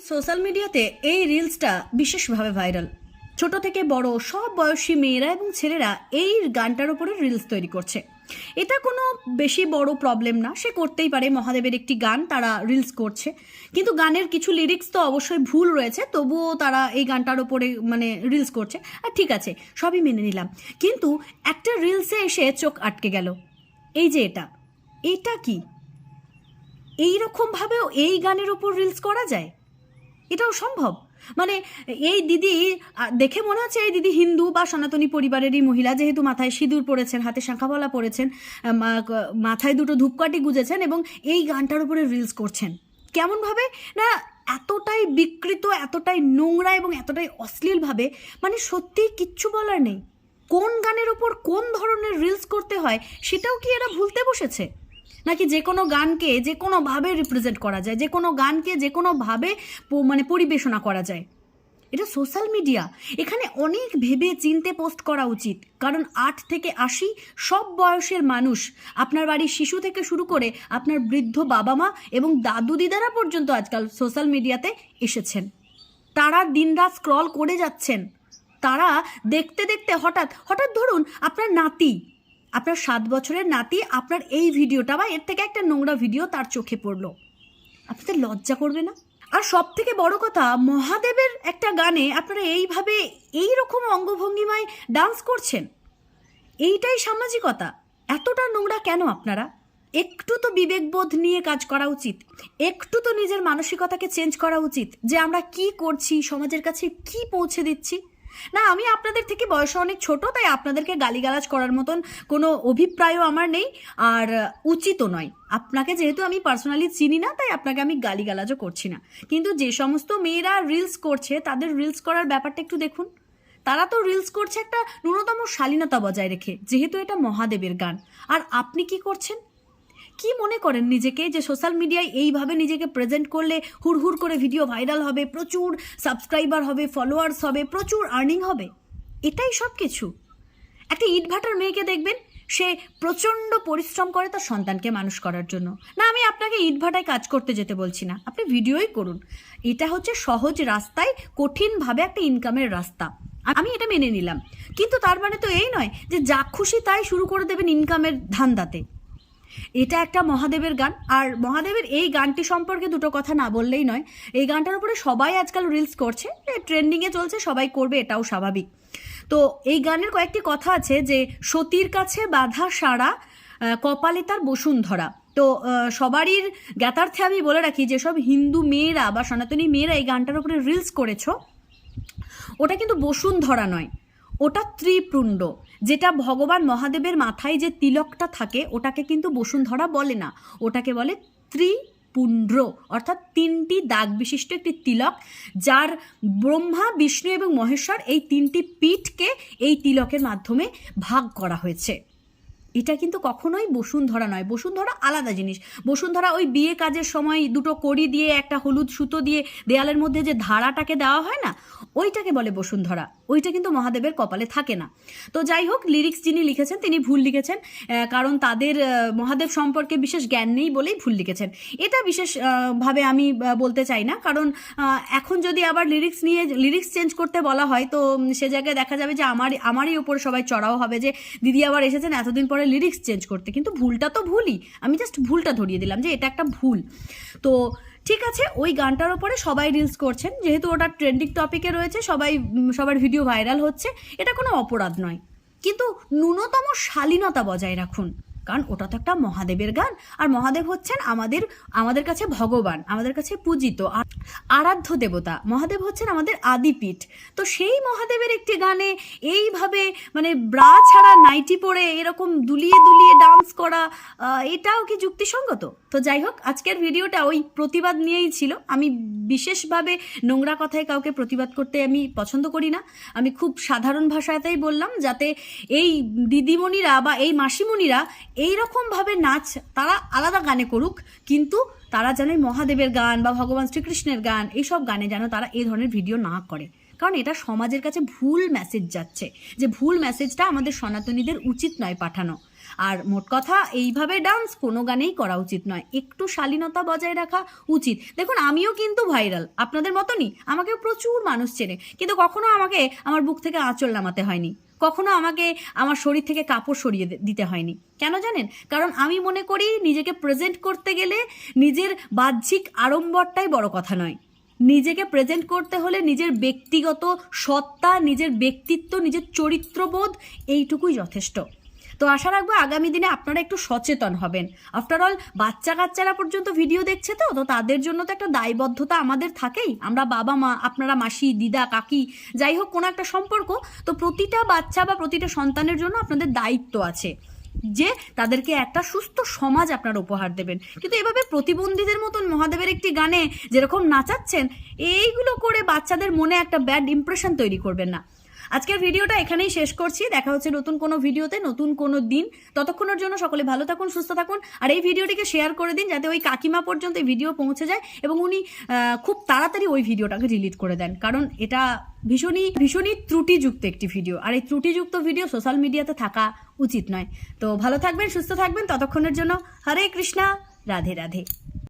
Social মিডিয়াতে এই রিলসটা বিশেষভাবে ভাইরাল। ছোট থেকে বড় সব বয়সী মেয়েরা এবং ছেলেরা এই গানটার ওপরে রিলস তৈরি করছে। এটা কোনো বেশি বড় প্রবলেম না, সে করতেই পারে, মহাদেবের একটি গান তারা রিলস করছে। কিন্তু গানের কিছু লিরিক্স তো অবশ্যই ভুল রয়েছে, তবুও তারা এই গানটার ওপরে মানে রিলস করছে। আর ঠিক আছে, সবই মেনে নিলাম। কিন্তু একটা রিলসে এসে চোখ আটকে গেল। এই যে এটা এটা কি? এই রকমভাবেও এই গানের ওপর রিলস করা যায়? এটাও সম্ভব? মানে এই দিদি দেখে মনে হচ্ছে এই দিদি হিন্দু বা সনাতনী পরিবারেরই মহিলা, যেহেতু মাথায় সিঁদুর পরেছেন হাতে শাঁখাবলা পরেছেন মাথায় দুটো ধূপকাঠি গুজেছেন এবং এই গানটার উপরে রিলস করছেন। কেমনভাবে? না, এতটাই বিকৃত, এতটাই নোংরা এবং এতটাই অশ্লীলভাবে মানে সত্যিই কিচ্ছু বলার নেই। কোন গানের ওপর কোন ধরনের রিলস করতে হয়, সেটাও কি এরা ভুলতে বসেছে? নাকি যে কোনো গানকে যে কোনোভাবে রিপ্রেজেন্ট করা যায়, যে কোনো গানকে যে কোনোভাবে মানে পরিবেশনা করা যায়। এটা সোশ্যাল মিডিয়া এখানে অনেক ভেবে চিনতে পোস্ট করা উচিত। কারণ আট থেকে আশি সব বয়সের মানুষ আপনার বাড়ির শিশু থেকে শুরু করে আপনার বৃদ্ধ বাবা মা এবং দাদু দিদারা পর্যন্ত আজকাল সোশ্যাল মিডিয়াতে এসেছেন। তারা দিনরাত স্ক্রল করে যাচ্ছেন। তারা দেখতে দেখতে হঠাৎ হঠাৎ ধরুন আপনার নাতি আপনার সাত বছরের নাতি আপনার এই ভিডিওটা বা এর থেকে একটা নোংরা ভিডিও তার চোখে পড়ল। আপনাদের লজ্জা করবে না? আর সব থেকে বড় কথা, মহাদেবের একটা গানে আপনারা এইভাবে এই রকম অঙ্গভঙ্গিমায় ডান্স করছেন? এইটাই সামাজিকতা। এতটা নোংরা কেন আপনারা? একটু তো বিবেকবোধ নিয়ে কাজ করা উচিত। একটু তো নিজের মানসিকতাকে চেঞ্জ করা উচিত যে আমরা কি করছি, সমাজের কাছে কি পৌঁছে দিচ্ছি। না, আমি আপনাদের থেকে বয়সে অনেক ছোট, তাই আপনাদেরকে গালিগালাজ করার মতন কোনো অভিপ্রায়ও আমার নেই আর উচিতও নয়। আপনাকে যেহেতু আমি পার্সোনালি চিনি না, তাই আপনাকে আমি গালিগালাজও করছি না। কিন্তু যে সমস্ত মেয়েরা রিলস করছে, তাদের রিলস করার ব্যাপারটা একটু দেখুন। তারা তো রিলস করছে একটা ন্যূনতম শালীনতা বজায় রেখে, যেহেতু এটা মহাদেবের গান। আর আপনি কি করছেন? কি মনে করেন নিজেকে যে সোশ্যাল মিডিয়ায় এইভাবে নিজেকে প্রেজেন্ট করলে হুড়হুড় করে ভিডিও ভাইরাল হবে, প্রচুর সাবস্ক্রাইবার হবে ফলোয়ার্স হবে, প্রচুর আর্নিং হবে? এটাই সব কিছু একটা ইটভাটার মেয়েকে দেখবেন, সে প্রচণ্ড পরিশ্রম করে তার সন্তানকে মানুষ করার জন্য। না, আমি আপনাকে ইটভাটায় কাজ করতে যেতে বলছি না। আপনি ভিডিওই করুন। এটা হচ্ছে সহজ রাস্তায় কঠিনভাবে একটা ইনকামের রাস্তা। আমি এটা মেনে নিলাম। কিন্তু তার মানে তো এই নয় যে যা খুশি তাই শুরু করে দেবেন ইনকামের ধান্দাতে। এটা একটা মহাদেবের গান। আর মহাদেবের এই গানটি সম্পর্কে দুটো কথা না বললেই নয়। এই গানটার উপরে সবাই আজকাল রিলস করছে ট্রেন্ডিংয়ে চলছে, সবাই করবে এটাও স্বাভাবিক। তো এই গানের কয়েকটি কথা আছে যে, সতীর কাছে বাধা সারা কপালে তার বসুন্ধরা তো সবারই জ্ঞাতার্থে আমি বলে রাখি, যেসব হিন্দু মেয়েরা বা সনাতনী মেয়েরা এই গানটার উপরে রিলস করেছ, ওটা কিন্তু বসুন্ধরা নয়। ওটা ত্রিপুণ্ড, যেটা ভগবান মহাদেবের মাথায় যে তিলকটা থাকে, ওটাকে কিন্তু বসুন্ধরা বলে না। ওটাকে বলে ত্রিপুণ্ড, অর্থাৎ তিনটি দাগ বিশিষ্ট একটি তিলক, যার ব্রহ্মা, বিষ্ণু এবং মহেশ্বর এই তিনটি পীঠকে এই তিলকের মাধ্যমে ভাগ করা হয়েছে। এটা কিন্তু কখনোই বসুন্ধরা নয়। বসুন্ধরা আলাদা জিনিস। বসুন্ধরা ওই বিয়ে কাজের সময় দুটো কড়ি দিয়ে, একটা হলুদ সুতো দিয়ে, দেয়ালের মধ্যে যে ধারাটাকে দেওয়া হয় না, ওইটাকে বলে বসুন্ধরা। ওইটা কিন্তু মহাদেবের কপালে থাকে না। তো যাই হোক লিরিক্স যিনি লিখেছেন তিনি ভুল লিখেছেন কারণ তাদের মহাদেব সম্পর্কে বিশেষ জ্ঞান নেই বলেই ভুল লিখেছেন। এটা বিশেষ আহ, ভাবে আমি বলতে চাই না কারণ এখন যদি আবার লিরিক্স নিয়ে লিরিক্স চেঞ্জ করতে বলা হয় তো সে জায়গায় দেখা যাবে যে আমার আমারই উপর সবাই চড়াও হবে যে দিদি আবার এসেছেন এতদিন পরে লিরিক্স চেঞ্জ করতে। কিন্তু ভুলটা তো ভুলই। আমি জাস্ট ভুলটা ধরিয়ে দিলাম যে এটা একটা ভুল। তো ঠিক আছে, ওই গানটার ওপরে সবাই রিলস করছেন। যেহেতু ওটা ট্রেন্ডিং টপিকে রয়েছে, সবাই সবার ভিডিও ভাইরাল হচ্ছে। এটা কোনো অপরাধ নয়। কিন্তু ন্যূনতম শালীনতা বজায় রাখুন। কারণ ওটা তো একটা মহাদেবের গান। আর মহাদেব হচ্ছেন আমাদের আমাদের কাছে ভগবান, আমাদের কাছে পূজিত। আর আরাধ্য দেবতা। মহাদেব হচ্ছেন আমাদের আদিপীঠ। তো সেই মহাদেবের একটি গানে এইভাবে মানে ব্রা ছাড়া নাইটি পরে এরকম দুলিয়ে দুলিয়ে ডান্স করা এটাও কি যুক্তিসঙ্গত? তো যাই হোক, আজকের ভিডিওটা ওই প্রতিবাদ নিয়েই ছিল। আমি বিশেষভাবে নোংরা কথায় কাউকে প্রতিবাদ করতে আমি পছন্দ করি না। আমি খুব সাধারণ ভাষাতেই বললাম যাতে এই দিদিমণিরা বা এই মাসিমণিরা এইরকমভাবে নাচ, তারা আলাদা গানে করুক। কিন্তু তারা যেন মহাদেবের গান বা ভগবান শ্রীকৃষ্ণের গান এইসব গানে যেন তারা এই ধরনের ভিডিও না করে। কারণ এটা সমাজের কাছে ভুল মেসেজ যাচ্ছে। যে ভুল মেসেজটা আমাদের সনাতনীদের উচিত নয় পাঠানো। আর মোট কথা, এইভাবে ডান্স কোনো গানেই করা উচিত নয়। একটু শালীনতা বজায় রাখা উচিত। দেখুন, আমিও কিন্তু ভাইরাল আপনাদের মতনই। আমাকে প্রচুর মানুষ চেনে। কিন্তু কখনো আমাকে আমার বুক থেকে আঁচল নামাতে হয়নি। কখনো আমাকে আমার শরীর থেকে কাপড় সরিয়ে দিতে হয়নি। কেন জানেন? কারণ আমি মনে করি নিজেকে প্রেজেন্ট করতে গেলে নিজের বাহ্যিক আড়ম্বরটাই বড় কথা নয়। নিজেকে প্রেজেন্ট করতে হলে নিজের ব্যক্তিগত সত্তা, নিজের ব্যক্তিত্ব, নিজের চরিত্রবোধ এইটুকুই যথেষ্ট। তো আশা রাখব আগামী দিনে আপনারা একটু সচেতন হবেন। আফটার অল বাচ্চা কাচ্চারা পর্যন্ত ভিডিও দেখছে তো? তো তাদের জন্য তো একটা দায়বদ্ধতা আমাদের থাকেই। আমরা বাবা, মা, আপনারা মাসি, দিদা, কাকি, যাই হোক, কোনো একটা সম্পর্ক, তো প্রতিটা বাচ্চা বা প্রতিটা সন্তানের জন্য আপনাদের দায়িত্ব আছে যে তাদেরকে একটা সুস্থ সমাজ আপনারা উপহার দেবেন। কিন্তু এভাবে প্রতিবন্ধীদের মতন মহাদেবের একটি গানে যেরকম নাচাচ্ছেন, এইগুলো করে বাচ্চাদের মনে একটা ব্যাড ইমপ্রেশন তৈরি করবেন না। আজকের ভিডিওটা এখানেই শেষ করছি। দেখা হচ্ছে নতুন কোনো ভিডিওতে, নতুন কোনো দিন। ততক্ষণের জন্য সকলে ভালো থাকুন, সুস্থ থাকুন। আর এই ভিডিওটিকে শেয়ার করে দিন যাতে ওই কাকিমা পর্যন্ত এই ভিডিও পৌঁছে যায় এবং উনি খুব তাড়াতাড়ি ওই ভিডিওটাকে ডিলিট করে দেন। কারণ এটা ভীষণই ভীষণই ত্রুটিযুক্ত একটি ভিডিও। আর এই ত্রুটিযুক্ত ভিডিও সোশ্যাল মিডিয়াতে থাকা উচিত নয়। তো ভালো থাকবেন, সুস্থ থাকবেন। ততক্ষণের জন্য হরে কৃষ্ণা, রাধে রাধে।